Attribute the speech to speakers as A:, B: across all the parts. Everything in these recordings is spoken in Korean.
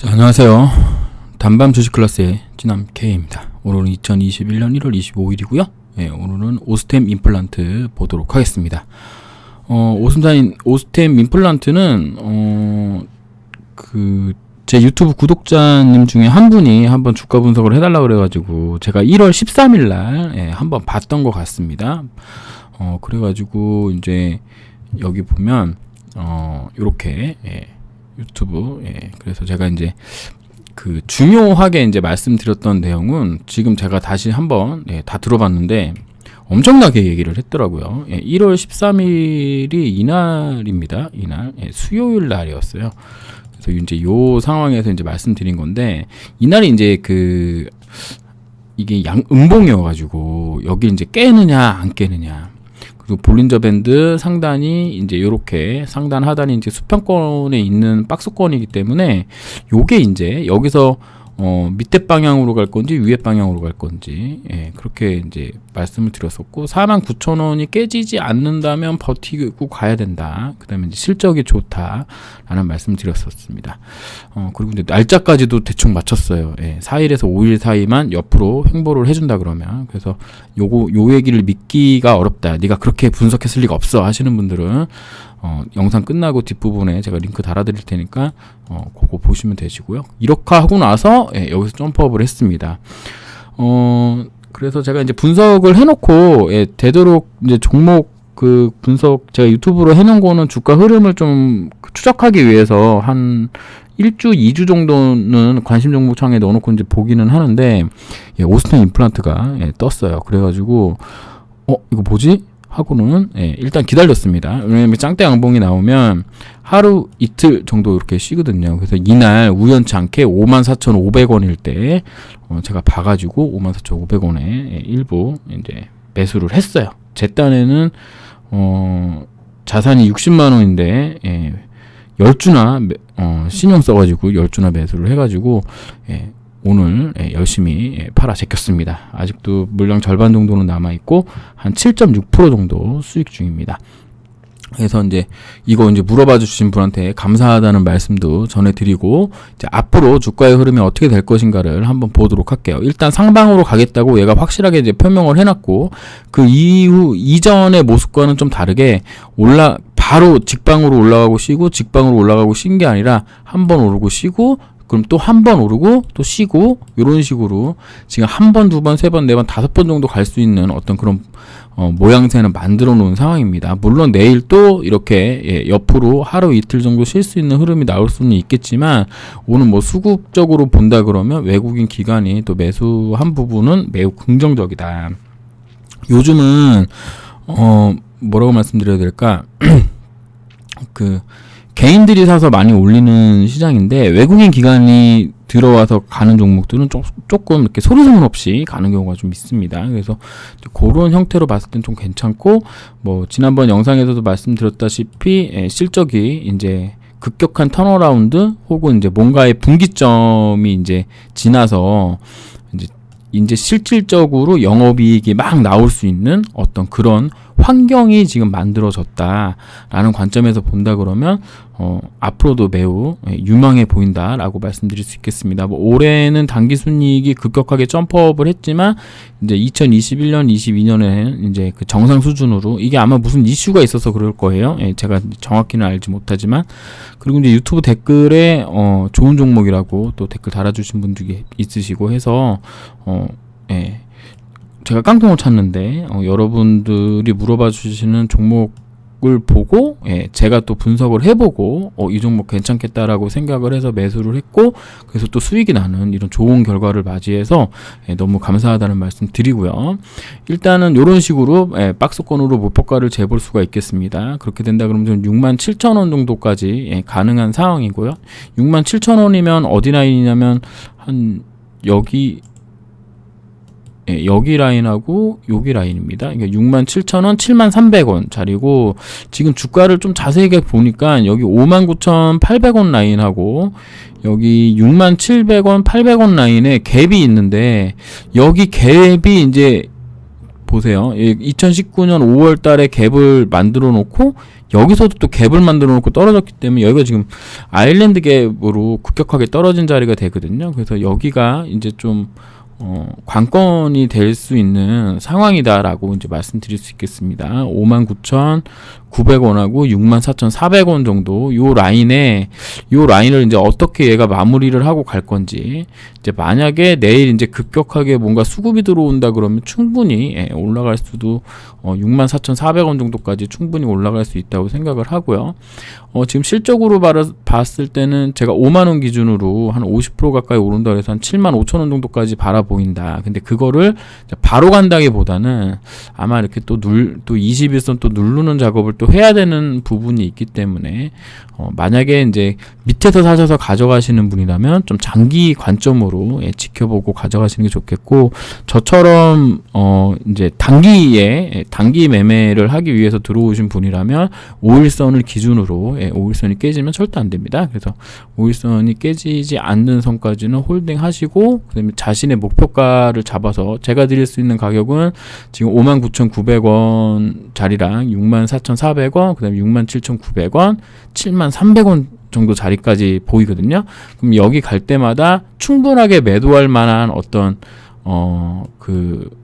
A: 자, 안녕하세요. 단밤 주식 클래스의 진남 K입니다. 오늘은 2021년 1월 25일이고요. 예, 오늘은 오스템 임플란트 보도록 하겠습니다. 어, 오스템, 오스템 임플란트는, 어, 그, 제 유튜브 구독자님 중에 한 분이 한번 주가 분석을 해달라고 그래가지고, 제가 1월 13일 날, 예, 한번 봤던 것 같습니다. 어, 그래가지고, 이제, 여기 보면, 어, 요렇게, 예, 유튜브, 예, 그래서 제가 이제, 그 중요하게 이제 말씀드렸던 내용은 지금 제가 다시 한번 예, 다 들어봤는데 엄청나게 얘기를 했더라고요. 예, 1월 13일이 이날입니다. 이날 예, 수요일 날이었어요. 그래서 이제 요 상황에서 이제 말씀드린 건데 이날이 이제 그 이게 양 음봉이어가지고 여기 이제 깨느냐 안 깨느냐 그리고 볼린저 밴드 상단이 이제 요렇게 상단 하단이 이제 수평권에 있는 박스권이기 때문에 요게 이제 여기서 어 밑에 방향으로 갈 건지 위에 방향으로 갈 건지 예 그렇게 이제 말씀을 드렸었고 49,000원이 깨지지 않는다면 버티고 가야 된다. 그다음에 이제 실적이 좋다라는 말씀 드렸었습니다. 어 그리고 이제 날짜까지도 대충 맞췄어요. 예 4일에서 5일 사이만 옆으로 횡보를 해준다 그러면 그래서 요거 요 얘기를 믿기가 어렵다. 네가 그렇게 분석했을 리가 없어 하시는 분들은 어, 영상 끝나고 뒷부분에 제가 링크 달아드릴 테니까 어, 그거 보시면 되시고요. 이렇게 하고 나서 예, 여기서 점프업을 했습니다. 어, 그래서 제가 이제 분석을 해놓고 예, 되도록 이제 종목 그 분석 제가 유튜브로 해놓은 거는 주가 흐름을 좀 추적하기 위해서 한 1주, 2주 정도는 관심 종목 창에 넣어놓고 이제 보기는 하는데 예, 오스템 임플란트가 예, 떴어요. 그래가지고 어 이거 뭐지? 하고는 예, 일단 기다렸습니다. 왜냐면 짱대 양봉이 나오면 하루 이틀 정도 이렇게 쉬거든요. 그래서 이날 우연치 않게 54,500원일 때 어, 제가 봐가지고 54,500원에 예, 일부 이제 매수를 했어요. 제 딴에는 어, 자산이 60만 원인데 예, 10주나 매, 어, 신용 써가지고 10주나 매수를 해가지고 예, 오늘 예, 열심히 예, 팔아 제꼈습니다. 아직도 물량 절반 정도는 남아 있고 한 7.6% 정도 수익 중입니다. 그래서 이제 이거 이제 물어봐 주신 분한테 감사하다는 말씀도 전해드리고 이제 앞으로 주가의 흐름이 어떻게 될 것인가를 한번 보도록 할게요. 일단 상방으로 가겠다고 얘가 확실하게 이제 표명을 해놨고 그 이후 이전의 모습과는 좀 다르게 올라 바로 직방으로 올라가고 쉬고 직방으로 올라가고 쉰 게 아니라 한 번 오르고 쉬고 그럼 또 한 번 오르고 또 쉬고 이런 식으로 지금 한 번, 두 번, 세 번, 네 번, 다섯 번 정도 갈 수 있는 어떤 그런 어, 모양새는 만들어 놓은 상황입니다. 물론 내일 또 이렇게 예, 옆으로 하루 이틀 정도 쉴 수 있는 흐름이 나올 수는 있겠지만 오늘 뭐 수급적으로 본다 그러면 외국인 기관이 또 매수한 부분은 매우 긍정적이다. 요즘은 어 뭐라고 말씀드려야 될까? 그 개인들이 사서 많이 올리는 시장인데 외국인 기관이 들어와서 가는 종목들은 조, 조금 이렇게 소리소문 없이 가는 경우가 좀 있습니다. 그래서 그런 형태로 봤을 땐 좀 괜찮고 뭐 지난번 영상에서도 말씀드렸다시피 예, 실적이 이제 급격한 턴어라운드 혹은 이제 뭔가의 분기점이 이제 지나서 이제 이제 실질적으로 영업이익이 막 나올 수 있는 어떤 그런 환경이 지금 만들어졌다라는 관점에서 본다 그러면 어, 앞으로도 매우 예, 유망해 보인다라고 말씀드릴 수 있겠습니다. 뭐 올해는 단기 순이익이 급격하게 점프업을 했지만 이제 2021년, 22년에는 이제 그 정상 수준으로 이게 아마 무슨 이슈가 있어서 그럴 거예요. 예, 제가 정확히는 알지 못하지만 그리고 이제 유튜브 댓글에 어, 좋은 종목이라고 또 댓글 달아주신 분들이 있으시고 해서 어, 예. 제가 깡통을 찼는데 어, 여러분들이 물어봐 주시는 종목을 보고 예, 제가 또 분석을 해보고 어, 이 종목 괜찮겠다라고 생각을 해서 매수를 했고 그래서 또 수익이 나는 이런 좋은 결과를 맞이해서 예, 너무 감사하다는 말씀 드리고요. 일단은 이런 식으로 예, 박스권으로 목표가를 재볼 수가 있겠습니다. 그렇게 된다 그러면 좀 6만 7천 원 정도까지 예, 가능한 상황이고요. 6만 7천 원이면 어디 라인이냐면 한 여기 예, 여기 라인하고 여기 라인입니다. 그러니까 6만 7천 원, 7만 300원 자리고 지금 주가를 좀 자세하게 보니까 여기 5만 9천 8백원 라인하고 여기 6만 700원, 800원 라인에 갭이 있는데 여기 갭이 이제 보세요. 2019년 5월 달에 갭을 만들어 놓고 여기서도 또 갭을 만들어 놓고 떨어졌기 때문에 여기가 지금 아일랜드 갭으로 급격하게 떨어진 자리가 되거든요. 그래서 여기가 이제 좀 어, 관건이 될 수 있는 상황이다라고 이제 말씀드릴 수 있겠습니다. 59,900원하고 64,400원 정도 요 라인에 요 라인을 이제 어떻게 얘가 마무리를 하고 갈 건지 이제 만약에 내일 이제 급격하게 뭔가 수급이 들어온다 그러면 충분히 예, 올라갈 수도 어, 64,400원 정도까지 충분히 올라갈 수 있다고 생각을 하고요. 어, 지금 실적으로 봤을 때는 제가 5만 원 기준으로 한 50% 가까이 오른다 그래서 한 7만 5천 원 정도까지 바라 보인다. 근데 그거를 바로 간다기보다는 아마 이렇게 또 눌, 또 21선 또 누르는 작업을 또 해야 되는 부분이 있기 때문에 어, 만약에 이제 밑에서 사셔서 가져가시는 분이라면 좀 장기 관점으로 예, 지켜보고 가져가시는 게 좋겠고 저처럼 어 이제 단기에 예, 단기 매매를 하기 위해서 들어오신 분이라면 5일선을 기준으로 예, 5일선이 깨지면 절대 안 됩니다. 그래서 5일선이 깨지지 않는 선까지는 홀딩 하시고 그다음에 자신의 목표가를 잡아서 제가 드릴 수 있는 가격은 지금 59,900원 자리랑 64,400원, 그다음에 67,900원, 73,300원 정도 자리까지 보이거든요. 그럼 여기 갈 때마다 충분하게 매도할 만한 어떤 어그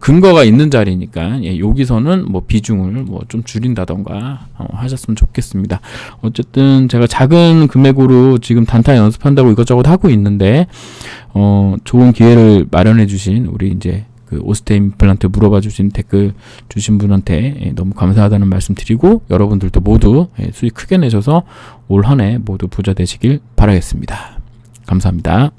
A: 근거가 있는 자리니까 예, 여기서는 뭐 비중을 뭐 좀 줄인다던가 어, 하셨으면 좋겠습니다. 어쨌든 제가 작은 금액으로 지금 단타 연습한다고 이것저것 하고 있는데 어 좋은 기회를 마련해 주신 우리 이제 그 오스테임 임플란트 물어봐 주신 댓글 주신 분한테 예, 너무 감사하다는 말씀 드리고 여러분들도 모두 예, 수익 크게 내셔서 올 한 해 모두 부자 되시길 바라겠습니다. 감사합니다.